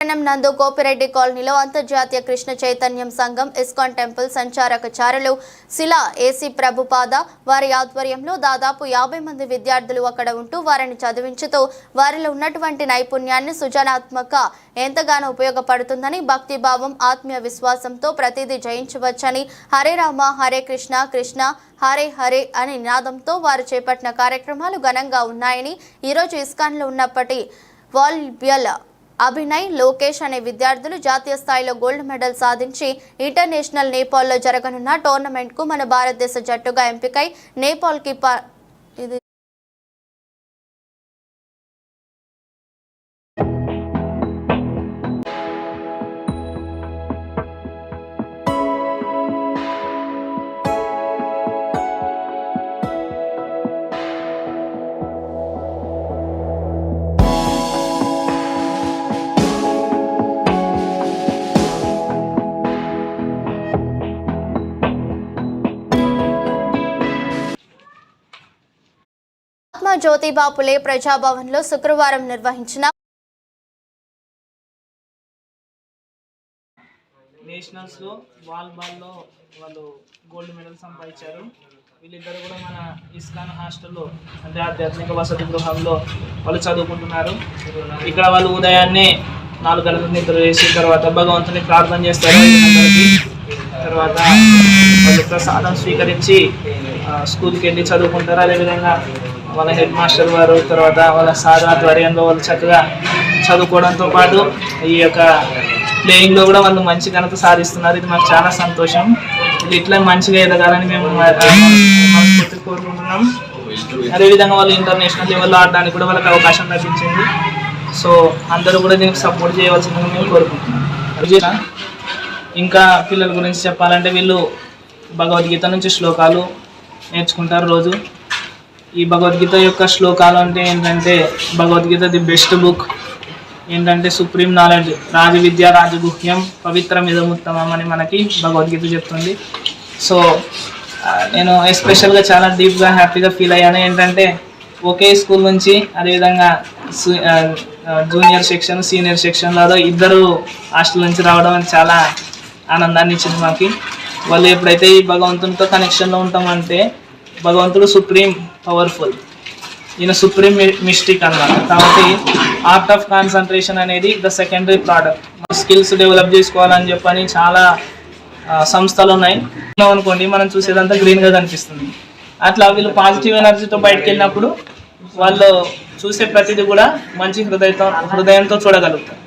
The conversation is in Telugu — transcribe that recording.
పట్టణం నందు గోపిరెడ్డి కాలనీలో అంతర్జాతీయ కృష్ణ చైతన్యం సంఘం ఇస్కాన్ టెంపుల్ సంచారక చారులు శిలా ఏసీ ప్రభుపాద వారి ఆధ్వర్యంలో దాదాపు యాభై మంది విద్యార్థులు అక్కడ ఉంటూ వారిని చదివించుతూ వారిలో ఉన్నటువంటి నైపుణ్యాన్ని సృజనాత్మక ఎంతగానో ఉపయోగపడుతుందని భక్తిభావం ఆత్మీయ విశ్వాసంతో ప్రతిదీ జయించవచ్చని హరే రామ హరే కృష్ణ కృష్ణ హరే హరే అనే నినాదంతో వారు చేపట్టిన కార్యక్రమాలు ఘనంగా ఉన్నాయని ఈరోజు ఇస్కాన్లో ఉన్నప్పటి వాల్బ్యల్ అభినయ్ లోకేష్ అనే విద్యార్థులు జాతీయ స్థాయిలో గోల్డ్ మెడల్ సాధించి ఇంటర్నేషనల్ నేపాల్లో జరగనున్న టోర్నమెంట్కు మన భారతదేశ జట్టుగా ఎంపికై నేపాల్కి మహాత్మా జ్యోతిబా పులే ప్రజాభవన్లో శుక్రవారం నిర్వహించిన నేషనల్స్లో వాలీబాల్లో వాళ్ళు గోల్డ్ మెడల్ సంపాదించారు. వీళ్ళిద్దరు కూడా మన ఇస్కాన్ హాస్టల్లో అంటే ఆధ్యాత్మిక వసతి గృహంలో వాళ్ళు చదువుకుంటున్నారు. ఇక్కడ వాళ్ళు ఉదయాన్నే నాలుగు గంటల నిద్ర చేసిన తర్వాత భగవంతుని ప్రార్థన చేస్తారు తర్వాత వాళ్ళు ప్రసాదం స్వీకరించి స్కూల్కి వెళ్ళి చదువుకుంటారు. అదేవిధంగా వాళ్ళ హెడ్ మాస్టర్ వారు తర్వాత వాళ్ళ సార్ ఆధ్వర్యంలో వాళ్ళు చక్కగా చదువుకోవడంతో పాటు ఈ యొక్క ప్లేయింగ్లో కూడా వాళ్ళు మంచి ఘనత సాధిస్తున్నారు. ఇది మాకు చాలా సంతోషం. ఇది ఇట్లా మంచిగా ఎదగాలని మేము మ- కోరుకుంటున్నాం. అదేవిధంగా వాళ్ళు ఇంటర్నేషనల్ లెవెల్లో ఆడడానికి కూడా వాళ్ళకి అవకాశం లభించింది. సో అందరూ కూడా దీనికి సపోర్ట్ చేయవలసిందని మేము కోరుకుంటున్నాం. ఇంకా పిల్లల గురించి చెప్పాలంటే వీళ్ళు భగవద్గీత నుంచి శ్లోకాలు నేర్చుకుంటారు రోజు. ఈ భగవద్గీత యొక్క శ్లోకాలు అంటే ఏంటంటే భగవద్గీత ది బెస్ట్ బుక్. ఏంటంటే సుప్రీం నాలెడ్జ్ రాజ విద్య రాజగుహ్యం పవిత్రం ఇదముత్తమం అని మనకి భగవద్గీత చెప్తుంది. సో నేను ఎస్పెషల్గా చాలా డీప్గా హ్యాపీగా ఫీల్ అయ్యాను. ఏంటంటే ఒకే స్కూల్ నుంచి అదేవిధంగా జూనియర్ సెక్షన్ సీనియర్ సెక్షన్లలో ఇద్దరు హాస్టల్ నుంచి రావడం అని చాలా ఆనందాన్ని ఇచ్చింది మాకు. వాళ్ళు ఎప్పుడైతే ఈ భగవంతునితో కనెక్షన్లో ఉంటామంటే భగవంతుడు సుప్రీం పవర్ఫుల్. ఈయన సుప్రీం మిస్టిక్ అన్నమాట కాబట్టి ఆర్ట్ ఆఫ్ కాన్సన్ట్రేషన్ అనేది the secondary product. Skills develop చేసుకోవాలని చెప్పని చాలా సంస్థలు ఉన్నాయి. అనుకోండి మనం చూసేదంతా గ్రీన్గా కనిపిస్తుంది. అట్లా వీళ్ళు పాజిటివ్ ఎనర్జీతో బయటకు వెళ్ళినప్పుడు వాళ్ళు చూసే ప్రతిదీ కూడా మంచి హృదయంతో హృదయంతో చూడగలుగుతారు.